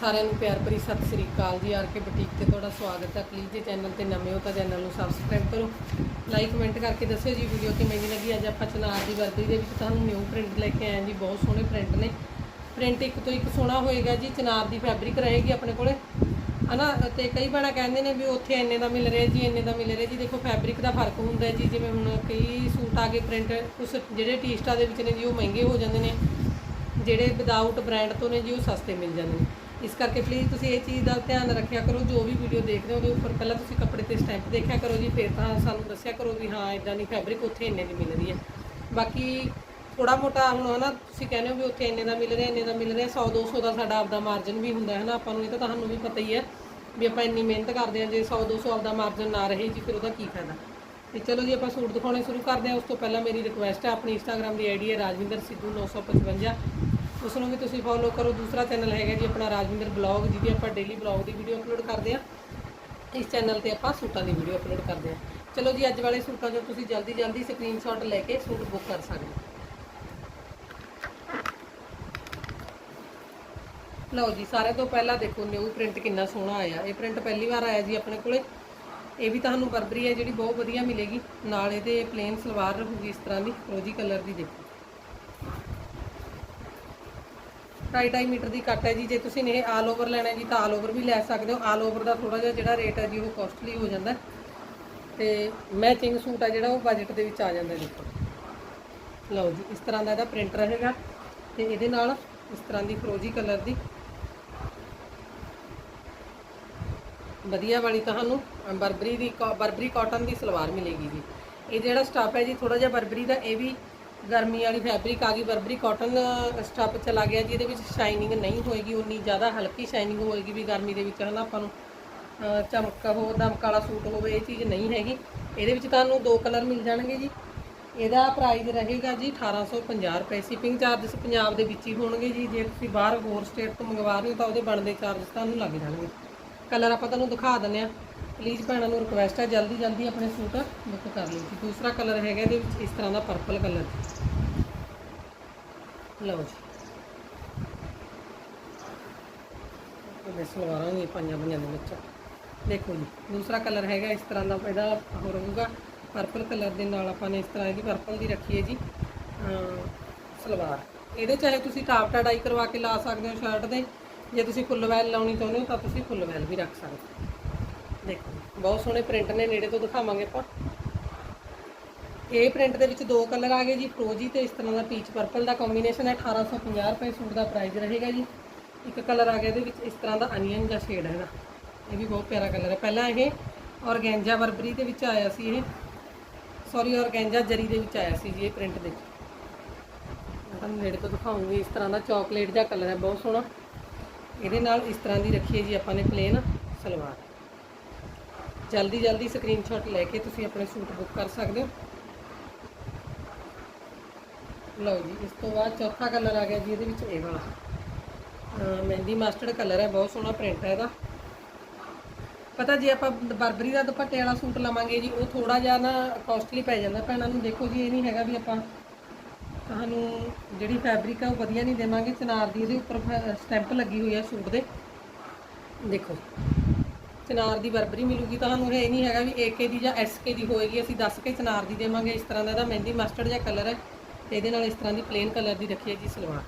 ਸਾਰਿਆਂ ਨੂੰ ਪਿਆਰ ਭਰੀ ਸਤਿ ਸ੍ਰੀ ਅਕਾਲ ਜੀ, ਆਰ ਕੇ ਬੁਟੀਕ ਤੇ ਤੁਹਾਡਾ ਸਵਾਗਤ ਹੈ। ਪਲੀਜ਼ ਜੇ ਚੈਨਲ ਤੇ ਨਵੇਂ ਹੋ ਤਾਂ ਚੈਨਲ ਨੂੰ ਸਬਸਕ੍ਰਾਈਬ ਕਰੋ। ਲਾਈਕ ਕਮੈਂਟ ਕਰਕੇ ਦੱਸਿਓ ਜੀ ਵੀਡੀਓ ਕਿਵੇਂ ਦੀ ਲੱਗੀ। ਅੱਜ ਆਪਾਂ ਚਨਾਰ ਦੀ ਵਰਦੀ ਦੇ ਵਿੱਚ ਤੁਹਾਨੂੰ ਨਿਊ ਪ੍ਰਿੰਟ ਲੈ ਕੇ ਆਏ ਹਾਂ ਜੀ, ਬਹੁਤ ਸੋਹਣੇ ਪ੍ਰਿੰਟ ਨੇ। ਪ੍ਰਿੰਟ ਇੱਕ ਤੋਂ ਇੱਕ ਸੋਹਣਾ ਹੋਏਗਾ ਜੀ ਚਨਾਰ ਦੀ ਫੈਬਰਿਕ ਰਹੇਗੀ ਆਪਣੇ ਕੋਲੇ। ਹਨਾ, ਤੇ ਕਈ ਬਾਣਾ ਕਹਿੰਦੇ ਨੇ ਵੀ ਉੱਥੇ ਇੰਨੇ ਦਾ ਮਿਲ ਰਿਹਾ ਜੀ, ਇੰਨੇ ਦਾ ਮਿਲ ਰਿਹਾ ਜੀ। ਦੇਖੋ ਫੈਬਰਿਕ ਦਾ ਫ਼ਰਕ ਹੁੰਦਾ ਜੀ, ਜਿਵੇਂ ਹੁਣ ਕਈ ਸੂਟ ਆ ਗਏ ਪ੍ਰਿੰਟ ਉਸ ਜਿਹੜੇ ਟੀਸਟਾ ਦੇ ਵਿੱਚ ਨੇ ਜੀ, ਉਹ ਮਹਿੰਗੇ ਹੋ ਜਾਂਦੇ ਨੇ। ਜਿਹੜੇ ਵਿਦਆਊਟ ਬ੍ਰਾਂਡ ਤੋਂ ਨੇ ਜੀ, ਉਹ ਸਸਤੇ ਮਿਲ ਜਾਂਦੇ ਨੇ। ਇਸ ਕਰਕੇ ਪਲੀਜ਼ ਤੁਸੀਂ ਇਹ ਚੀਜ਼ ਦਾ ਧਿਆਨ ਰੱਖਿਆ ਕਰੋ, ਜੋ ਵੀ ਵੀਡੀਓ ਦੇਖ ਰਹੇ ਹੋ ਉਹਦੇ ਉੱਪਰ ਪਹਿਲਾਂ ਤੁਸੀਂ ਕੱਪੜੇ ਤੇ ਸਟੈਂਪ ਦੇਖਿਆ ਕਰੋ ਜੀ, ਫਿਰ ਤਾਂ ਸਾਨੂੰ ਦੱਸਿਆ ਕਰੋ ਵੀ ਹਾਂ ਇਦਾਂ ਦੀ ਫੈਬਰਿਕ ਉੱਥੇ ਇੰਨੇ ਦੀ ਮਿਲ ਰਹੀ ਹੈ। ਬਾਕੀ ਥੋੜਾ ਮੋਟਾ ਹੁਣ ਹਨਾ, ਤੁਸੀਂ ਕਹਿੰਦੇ ਹੋ ਵੀ ਉੱਥੇ ਇੰਨੇ ਦਾ ਮਿਲ ਰਿਹਾ, ਇੰਨੇ ਦਾ ਮਿਲ ਰਿਹਾ 100 200 ਦਾ ਸਾਡਾ ਆਪਦਾ ਮਾਰਜਨ ਵੀ ਹੁੰਦਾ ਹੈ ਨਾ, ਆਪਾਂ ਨੂੰ ਇਹ ਤਾਂ ਤੁਹਾਨੂੰ ਵੀ ਪਤਾ ਹੀ ਹੈ ਵੀ ਆਪਾਂ ਇੰਨੀ ਮਿਹਨਤ ਕਰਦੇ ਹਾਂ ਜੇ 100 200 ਆਪਦਾ ਮਾਰਜਨ ਨਾ ਰਹੇ ਜੀ, ਫਿਰ ਉਹਦਾ ਕੀ ਫਾਇਦਾ। ਤੇ ਚਲੋ ਜੀ ਆਪਾਂ ਸੂਟ ਦਿਖਾਉਣੇ ਸ਼ੁਰੂ ਕਰਦੇ ਹਾਂ, ਉਸ ਤੋਂ ਪਹਿਲਾਂ ਮੇਰੀ ਰਿਕੁਐਸਟ ਹੈ, ਆਪਣੀ ਇੰਸਟਾਗ੍ਰam ਦੀ ਆਈਡੀ ਹੈ ਰਾਜਵਿੰਦਰ ਸਿੱਧੂ 955 ਉਸ ਨੂੰ ਵੀ ਤੁਸੀਂ ਫੋਲੋ ਕਰੋ। ਦੂਸਰਾ ਚੈਨਲ ਹੈਗਾ ਜੀ ਆਪਣਾ ਰਾਜਵਿੰਦਰ ਬਲੌਗ ਜਿਹਦੀ ਆਪਾਂ ਡੇਲੀ ਬਲੌਗ ਦੀ ਵੀਡੀਓ ਅਪਲੋਡ ਕਰਦੇ ਹਾਂ। ਇਸ ਚੈਨਲ ਤੇ ਆਪਾਂ ਸੂਟਾਂ ਦੀ ਵੀਡੀਓ ਅਪਲੋਡ ਕਰਦੇ ਹਾਂ। ਚਲੋ ਜੀ, ਅੱਜ ਵਾਲੇ ਸੂਟਾਂ ਜੋ ਤੁਸੀਂ ਜਲਦੀ ਜਲਦੀ ਸਕਰੀਨਸ਼ਾਟ ਲੈ ਕੇ ਸੂਟ ਬੁੱਕ ਕਰ ਸਕਦੇ ਲਓ ਜੀ, ਸਾਰਿਆਂ ਤੋਂ ਪਹਿਲਾਂ ਦੇਖੋ ਨਿਊ ਪ੍ਰਿੰਟ ਕਿੰਨਾ ਸੋਹਣਾ ਆਇਆ। ਇਹ ਪ੍ਰਿੰਟ ਪਹਿਲੀ ਵਾਰ ਆਇਆ ਜੀ ਆਪਣੇ ਕੋਲੇ। ਇਹ ਵੀ ਤੁਹਾਨੂੰ ਬਰਬਰੀ ਹੈ, ਜਿਹੜੀ ਬਹੁਤ ਵਧੀਆ ਮਿਲੇਗੀ। ਨਾਲ ਇਹਦੇ ਪਲੇਨ ਸਲਵਾਰ ਰਹੂਗੀ ਇਸ ਤਰ੍ਹਾਂ ਦੀ ਰੋਜੀ ਕਲਰ ਦੀ ਦੇਖੋ। ਢਾਈ ਢਾਈ ਮੀਟਰ ਦੀ ਕੱਟ ਹੈ ਜੀ। ਜੇ ਤੁਸੀਂ ਇਹ ਆਲ ਓਵਰ ਲੈਣਾ ਜੀ, ਤਾਂ ਆਲ ਓਵਰ ਵੀ ਲੈ ਸਕਦੇ ਹੋ। ਆਲ ਓਵਰ ਦਾ ਥੋੜਾ ਜਿਹਾ ਜਿਹੜਾ ਰੇਟ ਹੈ ਜੀ, ਉਹ ਕੋਸਟਲੀ ਹੋ ਜਾਂਦਾ। ਹੈ। ਤੇ ਮੈਚਿੰਗ ਸੂਟ ਆ ਜਿਹੜਾ, ਉਹ ਬਜਟ ਦੇ ਵਿੱਚ ਆ ਜਾਂਦਾ ਹੈ ਦੇਖੋ ਲਓ ਜੀ, ਇਸ ਤਰ੍ਹਾਂ ਦਾ ਇਹਦਾ ਪ੍ਰਿੰਟ ਰਹੇਗਾ। ਤੇ ਇਹਦੇ ਨਾਲ ਇਸ ਤਰ੍ਹਾਂ ਦੀ ਫਰੋਜੀ ਕਲਰ ਦੀ ਵਧੀਆ ਵਾਲੀ ਤੁਹਾਨੂੰ ਬਰਬਰੀ ਦੀ ਕਾ- ਬਰਬਰੀ ਕਾਟਨ ਦੀ ਸਲਵਾਰ ਮਿਲੇਗੀ ਜੀ। ਇਹ ਜਿਹੜਾ ਸਟਾਫ ਹੈ ਜੀ ਥੋੜਾ ਜਿਹਾ ਬਰਬਰੀ ਦਾ, ਇਹ ਵੀ ਗਰਮੀ ਵਾਲੀ ਫੈਬਰਿਕ ਆ ਗਈ, ਬਰਬਰੀ ਕਾਟਨ ਸਟੱਪ ਚਲਾ ਗਿਆ ਜੀ, ਇਹਦੇ ਵਿੱਚ ਸ਼ਾਈਨਿੰਗ ਨਹੀਂ ਹੋਏਗੀ, ਉਨੀ ਜ਼ਿਆਦਾ ਹਲਕੀ ਸ਼ਾਈਨਿੰਗ ਹੋਏਗੀ ਵੀ ਗਰਮੀ ਦੇ ਵਿੱਚ, ਹਨਾ, ਆਪਾਂ ਨੂੰ ਚਮਕ ਹੋ, ਦਮਕ ਵਾਲਾ ਸੂਟ ਹੋਵੇ, ਇਹ ਚੀਜ਼ ਨਹੀਂ ਹੈਗੀ। ਇਹਦੇ ਵਿੱਚ ਤੁਹਾਨੂੰ ਦੋ ਕਲਰ ਮਿਲ ਜਾਣਗੇ ਜੀ। ਇਹਦਾ ਪ੍ਰਾਈਸ ਰਹੇਗਾ ਜੀ 1850 ਰੁਪਏ ਸ਼ਿਪਿੰਗ ਚਾਰजेस ਪੰਜਾਬ ਦੇ ਵਿੱਚ ਹੀ ਹੋਣਗੇ ਜੀ। ਜੇ ਤੁਸੀਂ ਬਾਹਰ ਹੋਰ ਸਟੇਟ ਤੋਂ ਮੰਗਵਾ ਰਹੇ ਹੋ ਤਾਂ ਉਹਦੇ ਬਣਦੇ ਚਾਰजेस ਤੁਹਾਨੂੰ ਲੱਗ ਜਾਣਗੇ। ਕਲਰ ਆਪਾਂ ਤੁਹਾਨੂੰ ਦਿਖਾ ਦਿੰਦੇ ਆ ਪਲੀਜ਼ ਭੈਣਾਂ ਨੂੰ ਰਿਕੁਐਸਟ ਹੈ ਜਲਦੀ ਜਲਦੀ ਆਪਣੇ ਸੂਟ ਬੁੱਕ ਕਰ ਲਓ ਜੀ। ਦੂਸਰਾ ਕਲਰ ਹੈਗਾ ਇਹਦੇ ਵਿੱਚ ਇਸ ਤਰ੍ਹਾਂ ਦਾ ਪਰਪਲ ਕਲਰ ਲਓ ਜੀ। ਇਹ ਸਲਵਾਰਾਂ ਵੀ ਪਾਈਆਂ ਬਣੀਆਂ ਦੇ ਵਿੱਚ। ਦੇਖੋ ਜੀ, ਦੂਸਰਾ ਕਲਰ ਹੈਗਾ ਇਸ ਤਰ੍ਹਾਂ ਦਾ, ਇਹਦਾ ਉਹ ਰਹੂਗਾ ਪਰਪਲ ਕਲਰ ਦੇ ਨਾਲ ਆਪਾਂ ਨੇ ਇਸ ਤਰ੍ਹਾਂ ਇਹਦੀ ਪਰਪਲ ਦੀ ਰੱਖੀ ਹੈ ਜੀ ਸਲਵਾਰ। ਇਹਦੇ ਚਾਹੇ ਤੁਸੀਂ ਟਾਪ ਟਾ ਡਾਈ ਕਰਵਾ ਕੇ ਲਾ ਸਕਦੇ ਹੋ ਸ਼ਰਟ ਦੇ। ਜੇ ਤੁਸੀਂ ਫੁੱਲ ਵੈਲ ਲਾਉਣੀ ਚਾਹੁੰਦੇ ਹੋ ਤਾਂ ਤੁਸੀਂ ਫੁੱਲ ਵੈਲ ਵੀ ਰੱਖ ਸਕਦੇ ਹੋ। ਦੇਖੋ, ਬਹੁਤ ਸੋਹਣੇ ਪ੍ਰਿੰਟ ਨੇ, ਨੇੜੇ ਤੋਂ ਦਿਖਾਵਾਂਗੇ ਆਪਾਂ। ਇਹ ਪ੍ਰਿੰਟ ਦੇ ਵਿੱਚ ਦੋ ਕਲਰ ਆ ਗਏ ਜੀ ਫਰੋਜੀ ਤੇ ਇਸ ਤਰ੍ਹਾਂ ਦਾ ਪੀਚ ਪਰਪਲ ਦਾ ਕੰਬੀਨੇਸ਼ਨ ਹੈ 1850 ਰੁਪਏ ਸੂਟ ਦਾ ਪ੍ਰਾਈਸ ਰਹੇਗਾ ਜੀ। ਇੱਕ ਕਲਰ ਆ ਗਿਆ ਇਹਦੇ ਵਿੱਚ, ਇਸ ਤਰ੍ਹਾਂ ਦਾ ਅਨੀਅਨ ਦਾ ਸ਼ੇਡ ਹੈਗਾ ਇਹ ਵੀ ਬਹੁਤ ਪਿਆਰਾ ਕਲਰ ਹੈ। ਪਹਿਲਾਂ ਇਹ ਔਰਗੈਂਜਾ ਵਰਬਰੀ ਦੇ ਵਿੱਚ ਆਇਆ ਸੀ ਇਹ। ਸੌਰੀ ਔਰਗੈਂਜਾ ਜਰੀ ਦੇ ਵਿੱਚ ਆਇਆ ਸੀ ਜੀ ਇਹ ਪ੍ਰਿੰਟ ਦੇ। ਮੈਂ ਤੁਹਾਨੂੰ ਨੇੜੇ ਤੋਂ ਦਿਖਾਉਂਗੀ, ਇਸ ਤਰ੍ਹਾਂ ਦਾ ਚਾਕਲੇਟ ਜਿਹਾ ਕਲਰ ਹੈ, ਬਹੁਤ ਸੋਹਣਾ। ਇਹਦੇ ਨਾਲ ਇਸ ਤਰ੍ਹਾਂ ਦੀ ਰੱਖੀ ਹੈ ਜੀ ਆਪਾਂ ਨੇ ਪਲੇਨ ਸਲਵਾਰ। ਜਲਦੀ ਜਲਦੀ ਸਕਰੀਨਸ਼ਾਟ ਲੈ ਕੇ ਤੁਸੀਂ ਆਪਣੇ ਸੂਟ ਬੁੱਕ ਕਰ ਸਕਦੇ ਹੋ। ਲਓ ਜੀ, ਇਸ ਤੋਂ ਬਾਅਦ ਚੌਥਾ ਕਲਰ ਆ ਗਿਆ ਜੀ, ਇਹਦੇ ਵਿੱਚ ਇਹ ਵਾਲਾ। ਮਹਿੰਦੀ ਮਸਟਰਡ ਕਲਰ ਹੈ, ਬਹੁਤ ਸੋਹਣਾ ਪ੍ਰਿੰਟ ਹੈ ਇਹਦਾ। ਪਤਾ ਜੇ ਆਪਾਂ ਬਰਬਰੀ ਦਾ ਦੁਪੱਟੇ ਵਾਲਾ ਸੂਟ ਲਵਾਂਗੇ ਜੀ, ਉਹ ਥੋੜਾ ਜਿਹਾ ਨਾ ਕਾਸਟਲੀ ਪੈ ਜਾਂਦਾ ਭੈਣਾਂ ਨੂੰ ਦੇਖੋ ਜੀ, ਇਹ ਨਹੀਂ ਹੈਗਾ ਵੀ ਆਪਾਂ ਤੁਹਾਨੂੰ ਜਿਹੜੀ ਫੈਬਰਿਕ ਆ ਉਹ ਵਧੀਆ ਨਹੀਂ ਦੇਵਾਂਗੇ। ਚਨਾਰ ਦੀ ਇਹਦੇ ਉੱਪਰ ਸਟੈਂਪ ਲੱਗੀ ਹੋਈ ਹੈ ਸੂਟ ਦੇ। ਦੇਖੋ। ਚਨਾਰ ਦੀ ਬਰਬਰੀ ਮਿਲੂਗੀ ਤੁਹਾਨੂੰ ਇਹ ਨਹੀਂ ਹੈਗਾ ਵੀ ਏਕੇ ਦੀ ਜਾਂ ਐਸਕੇ ਦੀ ਹੋਏਗੀ, ਅਸੀਂ ਦੱਸ ਕੇ ਚਨਾਰ ਦੀ ਦੇਵਾਂਗੇ। ਇਸ ਤਰ੍ਹਾਂ ਦਾ ਇਹਦਾ ਮਹਿੰਦੀ ਮਸਟਰਡ ਜਿਹਾ ਕਲਰ ਹੈ। ਤੇ ਇਹਦੇ ਨਾਲ ਇਸ ਤਰ੍ਹਾਂ ਦੀ ਪਲੇਨ ਕਲਰ ਦੀ ਰੱਖੀ ਹੈ ਜੀ ਸਲਵਾਰ।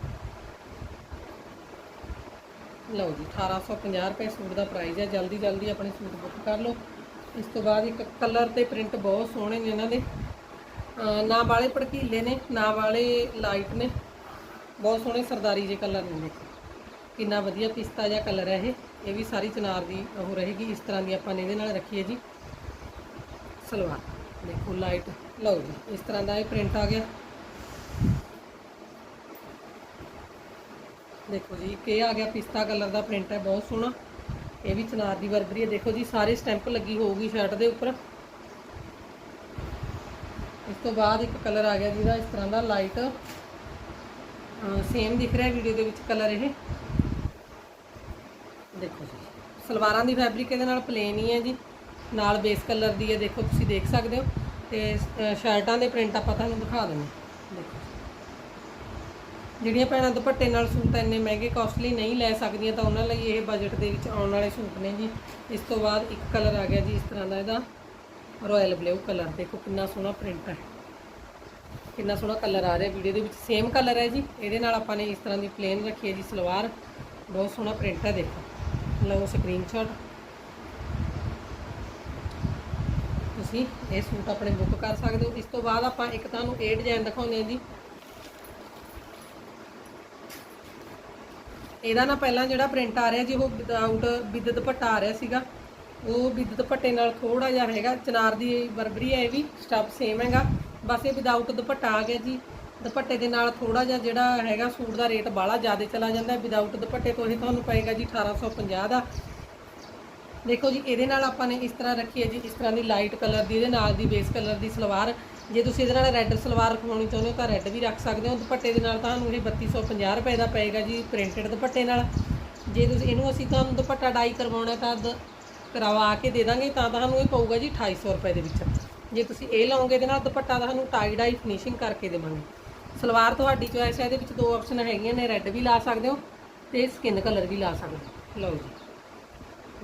ਲਓ ਜੀ 1850 ਰੁਪਏ ਸੂਟ ਦਾ ਪ੍ਰਾਈਸ ਹੈ। ਜਲਦੀ ਜਲਦੀ ਆਪਣੇ ਸੂਟ ਬੁੱਕ ਕਰ ਲਓ। ਇਸ ਤੋਂ ਬਾਅਦ ਇੱਕ ਕਲਰ ਤੇ ਪ੍ਰਿੰਟ ਬਹੁਤ ਸੋਹਣੇ ਨੇ ਇਹਨਾਂ ਦੇ। ਨਾ ਵਾਲੇ ਭੜਕੀਲੇ ਨੇ, ਨਾ ਵਾਲੇ ਲਾਈਟ ਨੇ। ਬਹੁਤ ਸੋਹਣੇ ਸਰਦਾਰੀ ਜੇ ਕਲਰ ਨੇ ਦੇਖੋ ਕਿੰਨਾ ਵਧੀਆ ਪਿਸਤਾ ਜਿਹਾ ਕਲਰ ਹੈ ਇਹ ਇਹ ਵੀ ਸਾਰੀ ਚਨਾਰ ਦੀ ਉਹ ਰਹੇਗੀ, ਇਸ ਤਰ੍ਹਾਂ ਦੀ ਆਪਾਂ ਨੇ ਇਹਦੇ ਨਾਲ ਰੱਖੀਏ ਜੀ। ਸਲਵਾਰ, ਦੇਖੋ ਲਾਈਟ ਲਓ ਜੀ, ਇਸ ਤਰ੍ਹਾਂ ਦਾ ਇਹ ਪ੍ਰਿੰਟ ਆ ਗਿਆ। ਦੇਖੋ ਜੀ, ਇੱਕ ਇਹ ਆ ਗਿਆ ਪਿਸਤਾ ਕਲਰ ਦਾ ਪ੍ਰਿੰਟ ਹੈ, ਬਹੁਤ ਸੋਹਣਾ। ਇਹ ਵੀ ਚਨਾਰ ਦੀ ਵਰਬਰੀ ਹੈ। ਦੇਖੋ ਜੀ, ਸਾਰੇ ਸਟੈਂਪ ਲੱਗੀ ਹੋਊਗੀ ਸ਼ਰਟ ਦੇ ਉੱਪਰ। ਇਸ ਤੋਂ ਬਾਅਦ ਇੱਕ ਕਲਰ ਆ ਗਿਆ ਜਿਹਦਾ ਇਸ ਤਰ੍ਹਾਂ ਦਾ ਲਾਈਟ ਸੇਮ ਦਿਖ ਰਿਹਾ ਵੀਡੀਓ ਦੇ ਵਿੱਚ ਕਲਰ ਇਹ। ਦੇਖੋ ਜੀ, ਸਲਵਾਰਾਂ ਦੀ ਫੈਬਰਿਕ ਇਹਦੇ ਨਾਲ ਪਲੇਨ ਹੀ ਹੈ ਜੀ, ਨਾਲ ਬੇਸ ਕਲਰ ਦੀ ਹੈ, ਦੇਖੋ ਤੁਸੀਂ ਦੇਖ ਸਕਦੇ ਹੋ, ਤੇ ਸ਼ਰਟਾਂ ਦੇ ਪ੍ਰਿੰਟ ਆਪਾਂ ਤੁਹਾਨੂੰ ਦਿਖਾ ਦਿੰਦੇ ਦੇਖੋ ਜਿਹੜੀਆਂ ਭੈਣਾਂ ਦੁਪੱਟੇ ਨਾਲ ਸੂਟ ਇੰਨੇ ਮਹਿੰਗੇ ਕਾਸਟਲੀ ਨਹੀਂ ਲੈ ਸਕਦੀਆਂ, ਤਾਂ ਉਹਨਾਂ ਲਈ ਇਹ ਬਜਟ ਦੇ ਵਿੱਚ ਆਉਣ ਵਾਲੇ ਸੂਟ ਨੇ ਜੀ। ਇਸ ਤੋਂ ਬਾਅਦ ਇੱਕ ਕਲਰ ਆ ਗਿਆ ਜੀ, ਇਸ ਤਰ੍ਹਾਂ ਦਾ ਇਹਦਾ ਰਾਇਲ ਬਲੂ ਕਲਰ ਦੇਖੋ ਕਿੰਨਾ ਸੋਹਣਾ ਪ੍ਰਿੰਟ ਹੈ। ਕਿੰਨਾ ਸੋਹਣਾ ਕਲਰ ਆ ਰਿਹਾ ਵੀਡੀਓ ਦੇ ਵਿੱਚ। ਸੇਮ ਕਲਰ ਹੈ ਜੀ। ਇਹਦੇ ਨਾਲ ਆਪਾਂ ਨੇ ਇਸ ਤਰ੍ਹਾਂ ਦੀ ਪਲੇਨ ਰੱਖੀ ਹੈ ਜੀ ਸਲਵਾਰ। ਬਹੁਤ ਸੋਹਣਾ ਪ੍ਰਿੰਟ ਹੈ, ਦੇਖੋ। ਲਓ ਸਕਰੀਨਸ਼ਾਟ ਤੁਸੀਂ ਇਹ ਸੂਟ ਆਪਣੇ ਬੁੱਕ ਕਰ ਸਕਦੇ ਹੋ। ਇਸ ਤੋਂ ਬਾਅਦ ਆਪਾਂ ਇੱਕ ਤੁਹਾਨੂੰ ਇਹ ਡਿਜ਼ਾਈਨ ਦਿਖਾਉਂਦੇ ਹਾਂ ਜੀ। ਇਹਦਾ ਨਾ ਪਹਿਲਾਂ ਜਿਹੜਾ ਪ੍ਰਿੰਟ ਆ ਰਿਹਾ ਜੀ, ਉਹ ਵਿਦਆਊਟ ਵਿਦ ਦੁਪੱਟਾ ਆ ਰਿਹਾ ਸੀਗਾ। ਉਹ ਵਿਦ ਦੁਪੱਟੇ ਨਾਲ ਥੋੜਾ ਜਿਹਾ ਹੈਗਾ। ਚਨਾਰ ਦੀ ਬਰਬਰੀ ਹੈ ਇਹ ਵੀ ਸਟਫ ਸੇਮ ਹੈਗਾ। ਬਸ ਇਹ ਵਿਦਆਊਟ ਦੁਪੱਟਾ ਆ ਗਿਆ ਜੀ। ਦੁਪੱਟੇ ਦੇ ਨਾਲ ਥੋੜਾ ਜਿਹਾ ਜਿਹੜਾ ਹੈਗਾ ਸੂਟ ਦਾ ਰੇਟ ਬਾਹਲਾ ਜ਼ਿਆਦਾ ਚਲਾ ਜਾਂਦਾ ਹੈ। ਵਿਦਆਊਟ ਦੁਪੱਟੇ ਤੋਂ ਇਹ ਤੁਹਾਨੂੰ ਪਏਗਾ ਜੀ 1850 ਦਾ। ਦੇਖੋ ਜੀ, ਇਹਦੇ ਨਾਲ ਆਪਾਂ ਨੇ ਇਸ ਤਰ੍ਹਾਂ ਰੱਖੀ ਹੈ ਜੀ, ਇਸ ਤਰ੍ਹਾਂ ਦੀ ਲਾਈਟ ਕਲਰ ਦੀ, ਇਹਦੇ ਨਾਲ ਦੀ ਬੇਸ ਕਲਰ ਦੀ ਸਲਵਾਰ। ਜੇ ਤੁਸੀਂ ਇਹਦੇ ਨਾਲ ਰੈੱਡ ਸਲਵਾਰ ਰਖਵਾਉਣੀ ਚਾਹੁੰਦੇ ਹੋ ਤਾਂ ਰੈੱਡ ਵੀ ਰੱਖ ਸਕਦੇ ਹੋ। ਦੁਪੱਟੇ ਦੇ ਨਾਲ ਤੁਹਾਨੂੰ ਇਹ 3250 ਰੁਪਏ ਦਾ ਪਏਗਾ ਜੀ ਪ੍ਰਿੰਟਡ ਦੁਪੱਟੇ ਨਾਲ। ਜੇ ਤੁਸੀਂ ਇਹਨੂੰ ਅਸੀਂ ਤੁਹਾਨੂੰ ਦੁਪੱਟਾ ਡਾਈ ਕਰਵਾਉਣਾ ਤਾਂ ਦ- ਕਰਵਾ ਕੇ ਦੇ ਦਾਂਗੇ, ਤਾਂ ਤੁਹਾਨੂੰ ਇਹ ਪਊਗਾ ਜੀ 2800 ਰੁਪਏ ਦੇ ਵਿੱਚ। ਜੇ ਤੁਸੀਂ ਇਹ ਲਓਗੇ ਇਹਦੇ ਨਾਲ ਦੁਪੱਟਾ, ਤੁਹਾਨੂੰ ਟਾਈ ਡਾਈ ਫਿਨਿਸ਼ਿੰਗ ਕਰਕੇ ਦੇਵਾਂਗੇ। ਸਲਵਾਰ ਤੁਹਾਡੀ ਚੋਇਸ ਹੈ, ਇਹਦੇ ਵਿੱਚ ਦੋ ਆਪਸ਼ਨ ਹੈਗੀਆਂ ਨੇ ਰੈੱਡ ਵੀ ਲਾ ਸਕਦੇ ਹੋ ਤੇ ਸਕਿਨ ਕਲਰ ਵੀ ਲਾ ਸਕਦੇ ਹੋ। ਲਓ ਜੀ।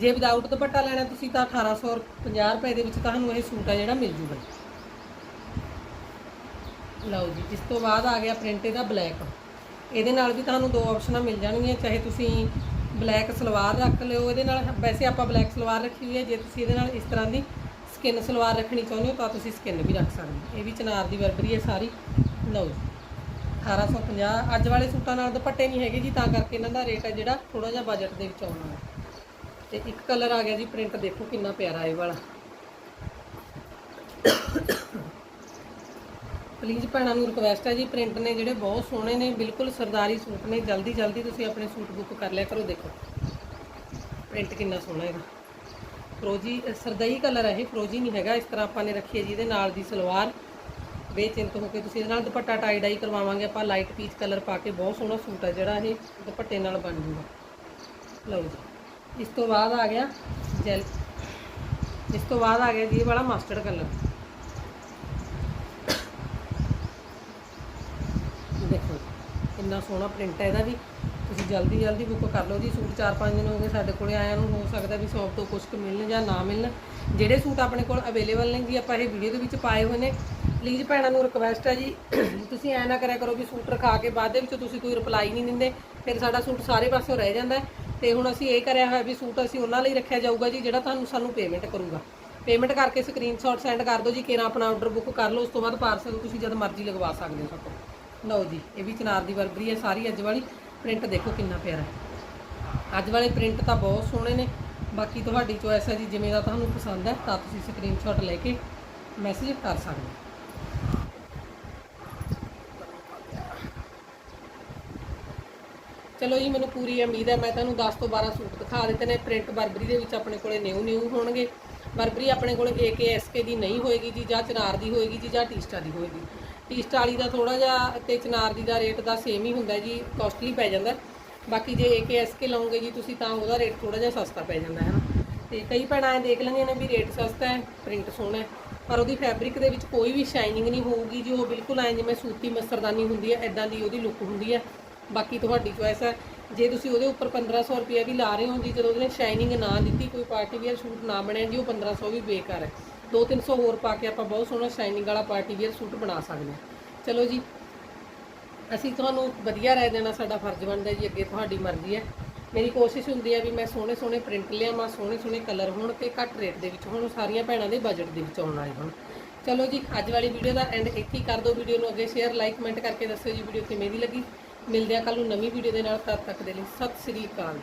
ਜੇ ਵਿਦਆਊਟ ਦੁਪੱਟਾ ਲੈਣਾ ਤੁਸੀਂ ਤਾਂ 1850 ਰੁਪਏ ਦੇ ਵਿੱਚ ਤੁਹਾਨੂੰ ਇਹ ਸੂਟ ਆ ਜਿਹੜਾ ਮਿਲ ਜੂਗਾ ਲਓ ਜੀ, ਇਸ ਤੋਂ ਬਾਅਦ ਆ ਗਿਆ ਪ੍ਰਿੰਟ ਇਹਦਾ ਬਲੈਕ ਇਹਦੇ ਨਾਲ ਵੀ ਤੁਹਾਨੂੰ ਦੋ ਆਪਸ਼ਨਾਂ ਮਿਲ ਜਾਣਗੀਆਂ, ਚਾਹੇ ਤੁਸੀਂ ਬਲੈਕ ਸਲਵਾਰ ਰੱਖ ਲਿਓ, ਇਹਦੇ ਨਾਲ ਵੈਸੇ ਆਪਾਂ ਬਲੈਕ ਸਲਵਾਰ ਰੱਖੀ ਹੋਈ ਹੈ, ਜੇ ਤੁਸੀਂ ਇਹਦੇ ਨਾਲ ਇਸ ਤਰ੍ਹਾਂ ਦੀ ਸਕਿਨ ਸਲਵਾਰ ਰੱਖਣੀ ਚਾਹੁੰਦੇ ਹੋ ਤਾਂ ਤੁਸੀਂ ਸਕਿਨ ਵੀ ਰੱਖ ਸਕਦੇ ਹੋ। ਇਹ ਵੀ ਚਨਾਰ ਦੀ ਵਰਬਰੀ ਹੈ ਸਾਰੀ। ਲਓ ਜੀ। 1850 ਅੱਜ ਵਾਲੇ ਸੂਟਾਂ ਨਾਲ ਦੁਪੱਟੇ ਨਹੀਂ ਹੈਗੇ ਜੀ, ਤਾਂ ਕਰਕੇ ਇਹਨਾਂ ਦਾ ਰੇਟ ਹੈ ਜਿਹੜਾ ਥੋੜਾ ਜਿਹਾ ਬਜਟ ਦੇ ਵਿੱਚ ਆਉਣਾ ਹੈ। ਤੇ ਇੱਕ ਕਲਰ ਆ ਗਿਆ ਜੀ ਪ੍ਰਿੰਟ ਦੇਖੋ ਕਿੰਨਾ ਪਿਆਰਾ ਇਹ ਵਾਲਾ। ਪਲੀਜ਼ ਭੈਣਾਂ ਨੂੰ ਰਿਕਵੈਸਟ ਹੈ ਜੀ ਪ੍ਰਿੰਟ ਨੇ ਜਿਹੜੇ ਬਹੁਤ ਸੋਹਣੇ ਨੇ, ਬਿਲਕੁਲ ਸਰਦਾਰੀ ਸੂਟ ਨੇ, ਜਲਦੀ ਜਲਦੀ ਤੁਸੀਂ ਆਪਣੇ ਸੂਟ ਬੁੱਕ ਕਰ ਲਿਆ ਕਰੋ, ਦੇਖੋ। ਪ੍ਰਿੰਟ ਕਿੰਨਾ ਸੋਹਣਾ ਇਹਦਾ ਫਰੋਜੀ ਸਰਦਈ ਕਲਰ ਹੈ ਇਹ ਫਰੋਜੀ ਨਹੀਂ ਹੈਗਾ, ਇਸ ਤਰ੍ਹਾਂ ਆਪਾਂ ਨੇ ਰੱਖੀ ਹੈ ਜੀ, ਇਹਦੇ ਨਾਲ ਦੀ ਸਲਵਾਰ। ਬੇਚਿੰਤ ਹੋ ਕੇ ਤੁਸੀਂ ਇਹਦੇ ਨਾਲ ਦੁਪੱਟਾ ਟਾਈ ਡਾਈ ਕਰਵਾਵਾਂਗੇ, ਆਪਾਂ ਲਾਈਟ ਪੀਚ ਕਲਰ ਪਾ ਕੇ ਬਹੁਤ ਸੋਹਣਾ ਸੂਟ ਹੈ ਜਿਹੜਾ ਇਹ ਦੁਪੱਟੇ ਨਾਲ ਬਣ ਜੂਗਾ। ਲਓ ਜੀ, ਇਸ ਤੋਂ ਬਾਅਦ ਆ ਗਿਆ ਜੈਲ ਇਸ ਤੋਂ ਬਾਅਦ ਆ ਗਿਆ ਜੀ ਇਹ ਵਾਲਾ ਮਸਟਰਡ ਕਲਰ ਦੇਖੋ ਇੰਨਾ ਸੋਹਣਾ ਪ੍ਰਿੰਟ ਹੈ ਇਹਦਾ ਵੀ। ਤੁਸੀਂ ਜਲਦੀ ਜਲਦੀ ਬੁੱਕ ਕਰ ਲਓ ਜੀ, ਸੂਟ 4-5 ਦਿਨ ਹੋ ਗਏ ਸਾਡੇ ਕੋਲੇ ਆਇਆਂ ਨੂੰ, ਹੋ ਸਕਦਾ ਵੀ ਸ਼ੌਪ ਤੋਂ ਕੁਝ ਕੁ ਮਿਲਣ ਜਾਂ ਨਾ ਮਿਲਣ। ਜਿਹੜੇ ਸੂਟ ਆਪਣੇ ਕੋਲ ਅਵੇਲੇਬਲ ਨੇ ਜੀ, ਆਪਾਂ ਇਹ ਵੀਡੀਓ ਦੇ ਵਿੱਚ ਪਾਏ ਹੋਏ ਨੇ। ਪਲੀਜ਼ ਭੈਣਾਂ ਨੂੰ ਰਿਕਵੈਸਟ ਹੈ ਜੀ, ਤੁਸੀਂ ਐ ਨਾ ਕਰਿਆ ਕਰੋ ਵੀ ਸੂਟ ਰਖਾ ਕੇ ਬਾਅਦ ਦੇ ਵਿੱਚ ਤੁਸੀਂ ਕੋਈ ਰਿਪਲਾਈ ਨਹੀਂ ਦਿੰਦੇ, ਫਿਰ ਸਾਡਾ ਸੂਟ ਸਾਰੇ ਪਾਸਿਓਂ ਰਹਿ ਜਾਂਦਾ ਹੈ। ਤੇ ਹੁਣ ਅਸੀਂ ਇਹ ਕਰਿਆ ਹੋਇਆ ਵੀ ਸੂਟ ਅਸੀਂ ਉਹਨਾਂ ਲਈ ਰੱਖਿਆ ਜਾਊਗਾ ਜੀ, ਜਿਹੜਾ ਤੁਹਾਨੂੰ ਸਾਨੂੰ ਪੇਮੈਂਟ ਕਰੂਗਾ। ਪੇਮੈਂਟ ਕਰਕੇ ਸਕਰੀਨਸ਼ਾਟ ਸੈਂਡ ਕਰ ਦਿਓ ਜੀ, ਕਿਹੜਾ ਆਪਣਾ ਆਰਡਰ ਬੁੱਕ ਕਰ ਲਓ, ਉਸ ਤੋਂ ਬਾਅਦ ਪਾਰਸਲ ਤੁਸੀਂ ਜਦ ਮਰਜ਼ੀ ਲਗਵਾ ਸਕਦੇ ਹੋ ਸਾਡੇ ਲਓ ਜੀ, ਇਹ ਵੀ ਚਨਾਰ ਦੀ ਵਰਬਰੀ ਹੈ, ਸਾਰੀ ਅੱਜ ਵਾਲੀ ਪ੍ਰਿੰਟ ਦੇਖੋ ਕਿੰਨਾ ਪਿਆਰਾ ਹੈ। ਅੱਜ ਵਾਲੇ ਪ੍ਰਿੰਟ ਤਾਂ ਬਹੁਤ ਸੋਹਣੇ ਨੇ। ਬਾਕੀ ਤੁਹਾਡੀ ਚੋਇਸ ਹੈ ਜੀ, ਜਿਵੇਂ ਦਾ ਤੁਹਾਨੂੰ ਪਸੰਦ ਹੈ, ਤਾਂ ਤੁਸੀਂ ਸਕਰੀਨਸ਼ਾਟ ਲੈ ਕੇ ਮੈਸੇਜ ਕਰ ਸਕਦੇ ਹੋ। ਚਲੋ ਜੀ, ਮੈਨੂੰ ਪੂਰੀ ਉਮੀਦ ਹੈ, ਮੈਂ ਤੁਹਾਨੂੰ 10 ਤੋਂ 12 ਸੂਟ ਦਿਖਾ ਦਿੱਤੇ ਨੇ। ਪ੍ਰਿੰਟ ਬਰਬਰੀ ਦੇ ਵਿੱਚ ਆਪਣੇ ਕੋਲੇ ਨਿਊ ਨਿਊ ਹੋਣਗੇ। ਬਰਬਰੀ ਆਪਣੇ ਕੋਲੇ AKSK ਦੀ ਨਹੀਂ ਹੋਏਗੀ ਜੀ, ਜਾਂ ਚਨਾਰ ਦੀ ਹੋਏਗੀ ਜੀ, ਜਾਂ ਟੀਸਟਾ ਦੀ ਹੋਏਗੀ। ਟੀਸਟਾ ਵਾਲੀ ਦਾ ਥੋੜਾ ਜਿਹਾ ਤੇ ਚਨਾਰ ਦੀ ਦਾ ਰੇਟ ਦਾ ਸੇਮ ਹੀ ਹੁੰਦਾ ਜੀ ਕਾਸਟਲੀ ਪੈ ਜਾਂਦਾ। ਬਾਕੀ ਜੇ AKSK ਲਓਗੇ ਜੀ, ਤੁਸੀਂ ਤਾਂ ਉਹਦਾ ਰੇਟ ਥੋੜਾ ਜਿਹਾ ਸਸਤਾ ਪੈ ਜਾਂਦਾ, ਹੈ ਨਾ? ਤੇ ਕਈ ਭੈਣਾਂ ਦੇਖ ਲੈਂਦੀਆਂ ਨੇ ਵੀ ਰੇਟ ਸਸਤਾ ਹੈ ਪ੍ਰਿੰਟ ਸੋਹਣਾ ਹੈ। ਪਰ ਉਹਦੀ ਫੈਬਰਿਕ ਦੇ ਵਿੱਚ ਕੋਈ ਵੀ ਸ਼ਾਈਨਿੰਗ ਨਹੀਂ ਹੋਊਗੀ ਜੀ, ਉਹ ਬਿਲਕੁਲ ਐਂ ਜਿਵੇਂ ਸੂਤੀ ਮਸਰਦਾਨੀ ਹੁੰਦੀ ਹੈ ਐਦਾਂ ਦੀ ਉਹਦੀ ਲੁੱਕ ਹੁੰਦੀ ਹੈ। ਬਾਕੀ ਤੁਹਾਡੀ ਚੋਇਸ ਹੈ। ਜੇ ਤੁਸੀਂ ਉਹਦੇ ਉੱਪਰ 1500 ਰੁਪਏ ਵੀ ਲਾ ਰਹੇ ਹੋ ਜੀ, ਜਦੋਂ ਉਹਨੇ ਸ਼ਾਈਨਿੰਗ ਨਾ ਦਿੱਤੀ, ਕੋਈ ਪਾਰਟੀ ਵੀਅਰ ਸੂਟ ਨਾ ਬਣਿਆ ਜੀ, ਉਹ 1500 ਵੀ ਬੇਕਾਰ ਹੈ। 2-300 ਹੋਰ ਪਾ ਕੇ ਆਪਾਂ ਬਹੁਤ ਸੋਹਣਾ ਸ਼ਾਈਨਿੰਗ ਵਾਲਾ ਪਾਰਟੀ ਵੀਅਰ ਸੂਟ ਬਣਾ ਸਕਦੇ ਹਾਂ। ਚਲੋ ਜੀ, ਅਸੀਂ ਤੁਹਾਨੂੰ ਵਧੀਆ ਰਹਿ ਦੇਣਾ, ਸਾਡਾ ਫਰਜ਼ ਬਣਦਾ ਜੀ, ਅੱਗੇ ਤੁਹਾਡੀ ਮਰਜ਼ੀ ਹੈ। ਮੇਰੀ ਕੋਸ਼ਿਸ਼ ਹੁੰਦੀ ਹੈ ਵੀ ਮੈਂ ਸੋਹਣੇ ਸੋਹਣੇ ਪ੍ਰਿੰਟ ਲਿਆਵਾਂ ਸੋਹਣੇ ਸੋਹਣੇ ਕਲਰ ਹੋਣ ਤੇ ਘੱਟ ਰੇਟ ਦੇ ਵਿੱਚ ਹੋਣ ਸਾਰੀਆਂ ਭੈਣਾਂ ਦੇ ਬਜਟ ਦੇ ਵਿੱਚ ਆਉਣ ਵਾਲੇ ਹੋਣ। ਚਲੋ ਜੀ, ਅੱਜ ਵਾਲੀ ਵੀਡੀਓ ਦਾ ਐਂਡ ਇੱਥੇ ਹੀ ਕਰ ਦਿਓ। ਵੀਡੀਓ ਨੂੰ ਅੱਗੇ ਸ਼ੇਅਰ ਲਾਈਕ ਕਮੈਂਟ ਕਰਕੇ ਦੱਸਿਓ ਜੀ ਵੀਡੀਓ ਕਿਵੇਂ ਦੀ ਲੱਗੀ। ਮਿਲਦੇ ਆ ਕੱਲ ਨੂੰ ਨਵੀਂ ਵੀਡੀਓ ਦੇ ਨਾਲ, ਤਦ ਤੱਕ ਦੇ ਲਈ ਸਤਿ ਸ੍ਰੀ ਅਕਾਲ।